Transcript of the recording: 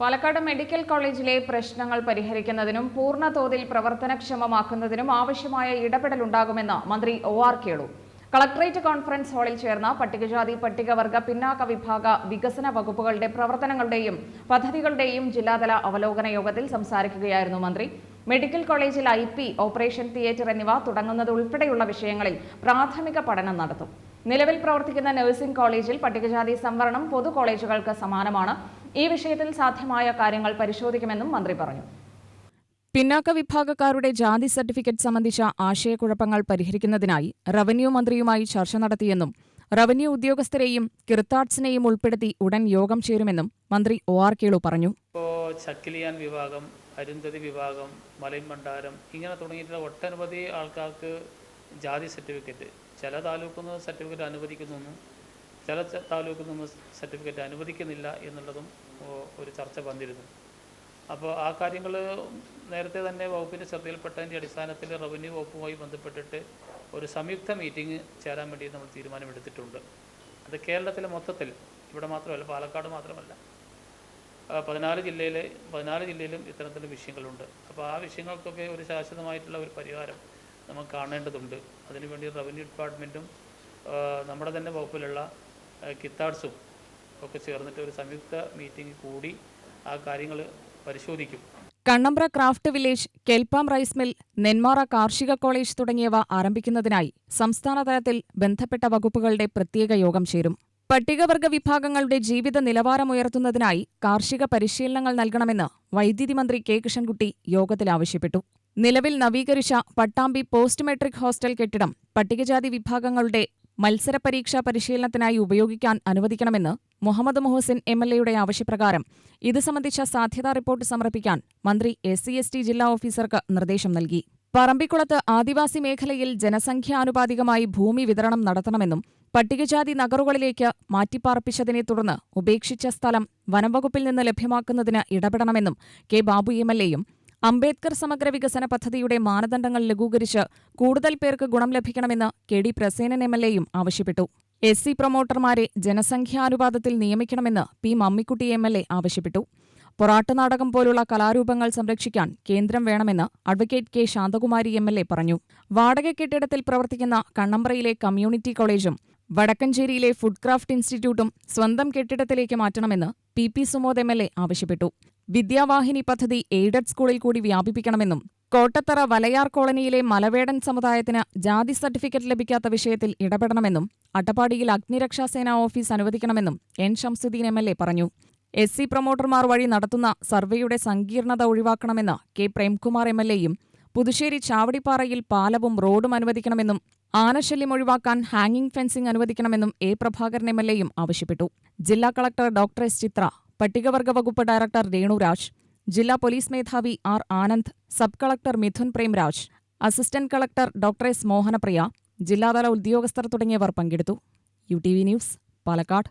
Palakkad medical കോളേജിലെ പ്രശ്നങ്ങൾ പരിഹരിക്കുന്നതിനും പൂർണ തോതിൽ പ്രവർത്തനക്ഷമമാക്കുന്നതിനും ആവശ്യമായ ഇടപെടലുണ്ടാകുമെന്ന് മന്ത്രി O R Kelu. Collectorate conference ഹാളിൽ ചേർന്ന പട്ടികജാതി പട്ടികവർഗ പിന്നാക്ക വിഭാഗ വികസന വകുപ്പുകളുടെ പ്രവർത്തനങ്ങളുടെയും പദ്ധതികളുടെയും ജില്ലാതല അവലോകന യോഗത്തിൽ സംസാരിക്കുകയായിരുന്നു മന്ത്രി. മെഡിക്കൽ കോളേജിൽ ഐ പി ഓപ്പറേഷൻ തിയേറ്റർ എന്നിവ തുടങ്ങുന്നത് ഉൾപ്പെടെയുള്ള വിഷയങ്ങളിൽ പ്രാഥമിക പഠനം നടത്തും. നിലവിൽ പ്രവർത്തിക്കുന്ന നഴ്സിംഗ് കോളേജിൽ പട്ടികജാതി സംവരണം പൊതു കോളേജുകൾക്ക് സമാനമാണ്. ഈ വിഷയത്തിൽ സാധ്യമായ കാര്യങ്ങൾ പരിശോധിക്കുമെന്നും മന്ത്രി പറഞ്ഞു. പിന്നാക്ക വിഭാഗക്കാരുടെ ജാതി സർട്ടിഫിക്കറ്റ് സംബന്ധിച്ച ആശയക്കുഴപ്പങ്ങൾ പരിഹരിക്കുന്നതിനായി റവന്യൂ മന്ത്രിയുമായി ചർച്ച നടത്തിയെന്നും റവന്യൂ ഉദ്യോഗസ്ഥരെയും കിർത്താട്സിനെയും ഉൾപ്പെടുത്തി ഉടൻ യോഗം ചേരുമെന്നും മന്ത്രി ഒ ആർ കേളു പറഞ്ഞു. ഇപ്പോൾ ചക്കിലിയാൻ വിഭാഗം അരുന്ധതി വിഭാഗം മലൈൻ ഭണ്ഡാരം ഇങ്ങനെ തുടങ്ങിയിട്ടുള്ള ഒട്ടനവധി ആൾക്കാർക്ക് ജാതി സർട്ടിഫിക്കറ്റ് ചില താലൂക്കിൽ നിന്ന് സർട്ടിഫിക്കറ്റ് അനുവദിക്കുന്നു ചില താലൂക്ക് നിന്ന് സർട്ടിഫിക്കറ്റ് അനുവദിക്കുന്നില്ല എന്നുള്ളതും ഒരു ചർച്ച വന്നിരുന്നു. അപ്പോൾ ആ കാര്യങ്ങൾ നേരത്തെ തന്നെ വകുപ്പിന്റെ ശ്രദ്ധയിൽപ്പെട്ടതിന്റെ അടിസ്ഥാനത്തിൽ റവന്യൂ വകുപ്പുമായി ബന്ധപ്പെട്ടിട്ട് ഒരു സംയുക്ത മീറ്റിംഗ് ചേരാൻ വേണ്ടി നമ്മൾ തീരുമാനമെടുത്തിട്ടുണ്ട്. അത് കേരളത്തിലെ മൊത്തത്തിൽ ഇവിടെ മാത്രമല്ല പാലക്കാട് മാത്രമല്ല. പതിനാല് ജില്ലയിലെ പതിനാല് ജില്ലയിലും ഇത്തരത്തിലുള്ള വിഷയങ്ങളുണ്ട്. അപ്പോൾ ആ വിഷയങ്ങൾക്കൊക്കെ ഒരു ശാശ്വതമായിട്ടുള്ള ഒരു പരിഹാരം നമുക്ക് കാണേണ്ടതുണ്ട്. അതിനുവേണ്ടി റവന്യൂ ഡിപ്പാർട്ട്മെന്റും നമ്മുടെ തന്നെ വകുപ്പിലുള്ള കിത്താഡ്സും ഒക്കെ ചേർന്നിട്ട് ഒരു സംയുക്ത മീറ്റിംഗ് കൂടി ആ കാര്യങ്ങൾ പരിശോധിക്കും. Kannambra craft village Kelpam rice mill Nenmara കാർഷിക കോളേജ് തുടങ്ങിയവ ആരംഭിക്കുന്നതിനായി സംസ്ഥാനതലത്തിൽ ബന്ധപ്പെട്ട വകുപ്പുകളുടെ പ്രത്യേക യോഗം ചേരും. പട്ടികവർഗ വിഭാഗങ്ങളുടെ ജീവിത നിലവാരമുയർത്തുന്നതിനായി കാർഷിക പരിശീലനങ്ങൾ നൽകണമെന്ന് വൈദ്യുതി മന്ത്രി കെ. കൃഷ്ണൻകുട്ടി യോഗത്തിൽ ആവശ്യപ്പെട്ടു. നിലവിൽ നവീകരിച്ച പട്ടാമ്പി പോസ്റ്റ് മെട്രിക് ഹോസ്റ്റൽ കെട്ടിടം പട്ടികജാതി വിഭാഗങ്ങളുടെ മത്സര പരീക്ഷാ പരിശീലനത്തിനായി ഉപയോഗിക്കാൻ അനുവദിക്കണമെന്ന് മുഹമ്മദ് മുഹസിൻ എം എൽ എയുടെ ആവശ്യപ്രകാരം ഇത് സംബന്ധിച്ച സാധ്യതാ റിപ്പോർട്ട് സമർപ്പിക്കാൻ മന്ത്രി എസ് സി എസ് ടി ജില്ലാ ഓഫീസർക്ക് നിർദ്ദേശം നൽകി. പറമ്പിക്കുളത്ത് ആദിവാസി മേഖലയിൽ ജനസംഖ്യാനുപാതികമായി ഭൂമി വിതരണം നടത്തണമെന്നും പട്ടികജാതി നഗറുകളിലേക്ക് മാറ്റിപ്പാർപ്പിച്ചതിനെ തുടർന്ന് ഉപേക്ഷിച്ച സ്ഥലം വനംവകുപ്പിൽ നിന്ന് ലഭ്യമാക്കുന്നതിന് ഇടപെടണമെന്നും കെ ബാബു എം എൽ എയും അംബേദ്കർ സമഗ്ര വികസന പദ്ധതിയുടെ മാനദണ്ഡങ്ങൾ ലഘൂകരിച്ച് കൂടുതൽ പേർക്ക് ഗുണം ലഭിക്കണമെന്ന് K D Prasenan M L എയും ആവശ്യപ്പെട്ടു. എസ് സി പ്രൊമോട്ടർമാരെ ജനസംഖ്യാനുപാതത്തിൽ നിയമിക്കണമെന്ന് P Mammikutty M L A ആവശ്യപ്പെട്ടു. പൊറാട്ടുനാടകം പോലുള്ള കലാരൂപങ്ങൾ സംരക്ഷിക്കാൻ കേന്ദ്രം വേണമെന്ന് advocate K Santhakumari M L A പറഞ്ഞു. വാടക കെട്ടിടത്തിൽ പ്രവർത്തിക്കുന്ന കണ്ണമ്പ്രയിലെ കമ്മ്യൂണിറ്റി കോളേജും വടക്കഞ്ചേരിയിലെ ഫുഡ് ക്രാഫ്റ്റ് ഇൻസ്റ്റിറ്റ്യൂട്ടും സ്വന്തം കെട്ടിടത്തിലേക്ക് മാറ്റണമെന്ന് P P Sumod M L A ആവശ്യപ്പെട്ടു. വിദ്യാവാഹിനി പദ്ധതി എയ്ഡഡ് സ്കൂളിൽ കൂടി വ്യാപിപ്പിക്കണമെന്നും കോട്ടത്തറ വലയാർ കോളനിയിലെ മലവേടൻ സമുദായത്തിന് ജാതി സർട്ടിഫിക്കറ്റ് ലഭിക്കാത്ത വിഷയത്തിൽ ഇടപെടണമെന്നും അട്ടപ്പാടിയിൽ അഗ്നിരക്ഷാസേന ഓഫീസ് അനുവദിക്കണമെന്നും N Shamsuddin M L A പറഞ്ഞു. എസ് സി പ്രൊമോട്ടർമാർ വഴി നടത്തുന്ന സർവേയുടെ സങ്കീർണത ഒഴിവാക്കണമെന്ന് കെ പ്രേംകുമാർ എം എൽ എയും പുതുശ്ശേരി ചാവടിപ്പാറയിൽ പാലവും റോഡും അനുവദിക്കണമെന്നും ആനശല്യം ഒഴിവാക്കാൻ ഹാങ്ങിംഗ് ഫെൻസിംഗ് അനുവദിക്കണമെന്നും എ പ്രഭാകരൻ എം എൽ എയും ആവശ്യപ്പെട്ടു. ജില്ലാ കളക്ടർ ഡോക്ടർ എസ് ചിത്ര പട്ടികവർഗ വകുപ്പ് ഡയറക്ടർ രേണുരാജ് ജില്ലാ പോലീസ് മേധാവി R Anand sub collector Mithun Premraj assistant collector doctor S Mohanapriya ജില്ലാതല ഉദ്യോഗസ്ഥർ തുടങ്ങിയവർ പങ്കെടുത്തു. U T V news Palakkad.